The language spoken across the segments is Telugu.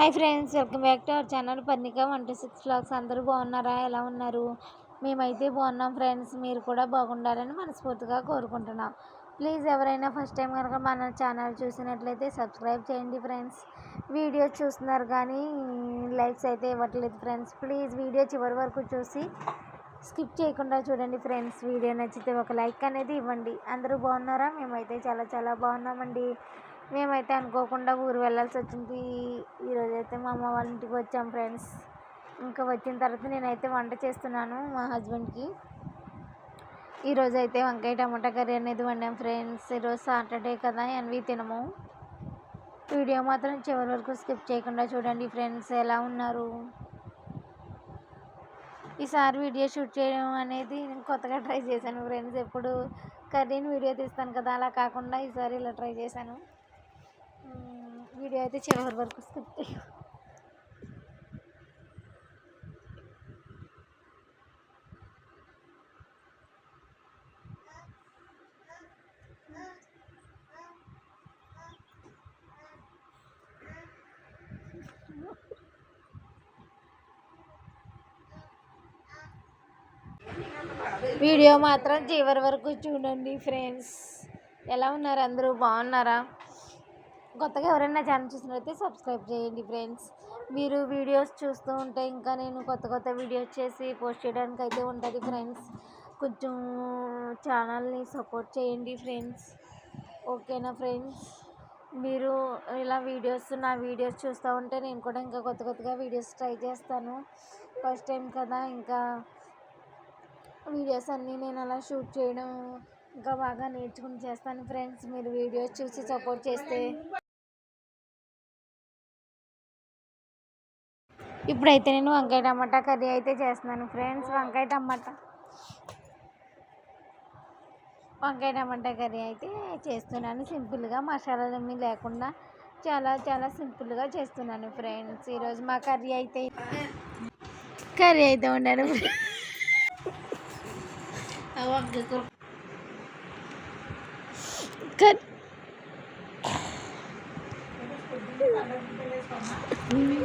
Hi friends welcome back to our channel Parnika one two six blogs అందరూ బాగున్నారా? ఎలా ఉన్నారు? మేమైతే బాగున్నాం ఫ్రెండ్స్. మీరు కూడా బాగుండాలని మనస్ఫూర్తిగా కోరుకుంటున్నాం. ప్లీజ్ ఎవరైనా ఫస్ట్ టైం కనుక మన ఛానల్ చూసినట్లయితే సబ్స్క్రైబ్ చేయండి ఫ్రెండ్స్. వీడియో చూస్తున్నారు కానీ లైక్స్ అయితే ఇవ్వట్లేదు ఫ్రెండ్స్. ప్లీజ్ వీడియో చివరి వరకు చూసి స్కిప్ చేయకుండా చూడండి ఫ్రెండ్స్. వీడియో నచ్చితే ఒక లైక్ అనేది ఇవ్వండి. అందరూ బాగున్నారా? మేమైతే చాలా చాలా బాగున్నామండి. మేమైతే అనుకోకుండా ఊరు వెళ్ళాల్సి వచ్చింది. ఈరోజు అయితే మా అమ్మ వాళ్ళ ఇంటికి వచ్చాం ఫ్రెండ్స్. ఇంకా వచ్చిన తర్వాత నేనైతే వంట చేస్తున్నాను మా హస్బెండ్కి. ఈరోజు అయితే వంకాయ టమాటా కర్రీ అనేది వండాం ఫ్రెండ్స్. ఈరోజు సాటర్డే కదా ఎన్వి తినము. వీడియో మాత్రం చివరి వరకు స్కిప్ చేయకుండా చూడండి ఫ్రెండ్స్ ఎలా ఉన్నారు? ఈసారి వీడియో షూట్ చేయడం అనేది నేను కొత్తగా ట్రై చేశాను ఫ్రెండ్స్. ఎప్పుడు కర్రీని వీడియో తీస్తాను కదా అలా కాకుండా ఈసారి ఇలా ట్రై చేశాను. వీడియో అయితే చివరి వరకు స్కిప్ వీడియో మాత్రం చివరి వరకు చూడండి ఫ్రెండ్స్. ఎలా ఉన్నారు అందరూ? బాగున్నారా? కొత్తగా ఎవరైనా ఛానల్ చూసినట్లయితే సబ్స్క్రైబ్ చేయండి ఫ్రెండ్స్ మీరు వీడియోస్ చూస్తూ ఉంటే ఇంకా నేను కొత్త కొత్త వీడియోస్ చేసి పోస్ట్ చేయడానికి అయితే ఉంటుంది ఫ్రెండ్స్ కొంచెం ఛానల్ని సపోర్ట్ చేయండి ఫ్రెండ్స్ ఓకేనా ఫ్రెండ్స్ మీరు ఇలా వీడియోస్ నా వీడియోస్ చూస్తూ ఉంటే నేను కూడా ఇంకా కొత్త కొత్తగా వీడియోస్ ట్రై చేస్తాను. ఫస్ట్ టైం కదా ఇంకా వీడియోస్ అన్నీ నేను అలా షూట్ చేయడం ఇంకా బాగా నేర్చుకుని చేస్తాను ఫ్రెండ్స్ మీరు వీడియోస్ చూసి సపోర్ట్ చేస్తే ఇప్పుడైతే నేను వంకాయ టమాటా కర్రీ అయితే చేస్తున్నాను ఫ్రెండ్స్. వంకాయ టమాటా. వంకాయ టమాటా కర్రీ అయితే చేస్తున్నాను. సింపుల్గా మసాలాలు ఏమీ లేకుండా చాలా చాలా సింపుల్గా చేస్తున్నాను ఫ్రెండ్స్. ఈరోజు మా కర్రీ అయితే కర్రీ అయితే ఉన్నాను కర్రీ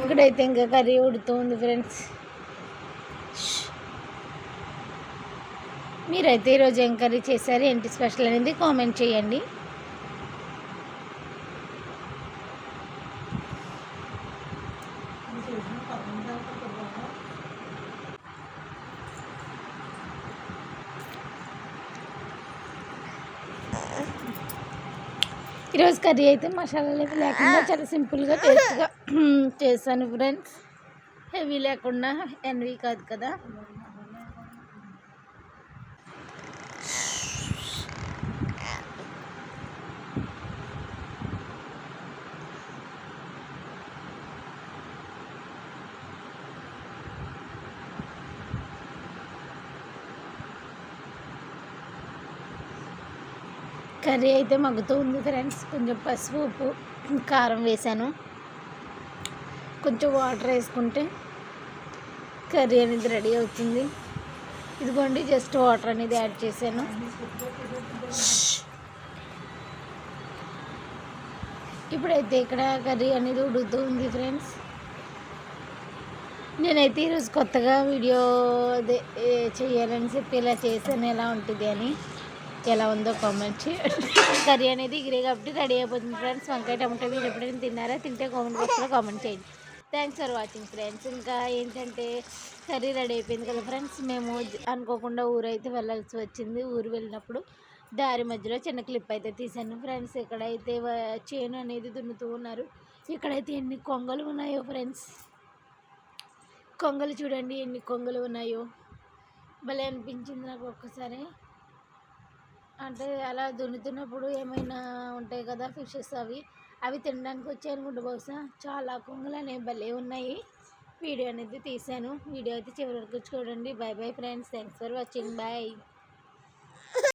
ఇక్కడైతే ఇంకా కర్రీ ఉడుతుంది ఫ్రెండ్స్ మీరైతే ఈరోజు ఏం కర్రీ చేశారు? ఏంటి స్పెషల్ అనేది కామెంట్ చేయండి. ఈరోజు కర్రీ అయితే మసాలాలు ఏమి లేకుండా చాలా సింపుల్గా టేస్ట్గా చేశాను ఫ్రెండ్స్ హెవీ లేకుండా ఎన్వి కాదు కదా. కర్రీ అయితే మగ్గుతూ ఉంది ఫ్రెండ్స్. కొంచెం పసుపు ఉప్పు కారం వేసాను. కొంచెం వాటర్ వేసుకుంటే కర్రీ అనేది రెడీ అవుతుంది. ఇదిగోండి జస్ట్ వాటర్ అనేది యాడ్ చేశాను. ఇప్పుడైతే ఇక్కడ కర్రీ అనేది ఉడుకుతూ ఉంది ఫ్రెండ్స్. నేనైతే ఈరోజు కొత్తగా వీడియో అదే చేయాలని చెప్పి ఇలా చేశాను. ఎలా ఉంటుంది అని. ఎలా ఉందో కామెంట్ చేయండి. కర్రీ అనేది గ్రే కాబట్టి రెడీ అయిపోతుంది ఫ్రెండ్స్ వంకాయ టమాటో మీరు ఎప్పుడైనా తిన్నారా? తింటే కామెంట్ బాక్స్లో కామెంట్ చేయండి. థ్యాంక్స్ ఫర్ వాచింగ్ ఫ్రెండ్స్ ఇంకా ఏంటంటే కర్రీ రెడీ అయిపోయింది కదా ఫ్రెండ్స్ మేము అనుకోకుండా ఊరు అయితే వెళ్ళాల్సి వచ్చింది. ఊరు వెళ్ళినప్పుడు దారి మధ్యలో చిన్న క్లిప్ అయితే తీశాను. ఫ్రెండ్స్ ఇక్కడైతే చేను అనేది దున్నుతూ ఉన్నారు. ఇక్కడైతే ఎన్ని కొంగలు ఉన్నాయో ఫ్రెండ్స్ కొంగలు చూడండి ఎన్ని కొంగలు ఉన్నాయో. భలే అనిపించింది నాకు ఒక్కసారి. అంటే అలా దున్నుతున్నప్పుడు ఏమైనా ఉంటాయి కదా ఫిషెస్ అవి అవి తినడానికి వచ్చాయి అనుకుంటే బహుశా చాలా కొంగలు అనేవి భలే ఉన్నాయి. వీడియో అనేది తీశాను. వీడియో అయితే చివరి వరకు చూడండి. Bye bye friends. Thanks for watching. Bye.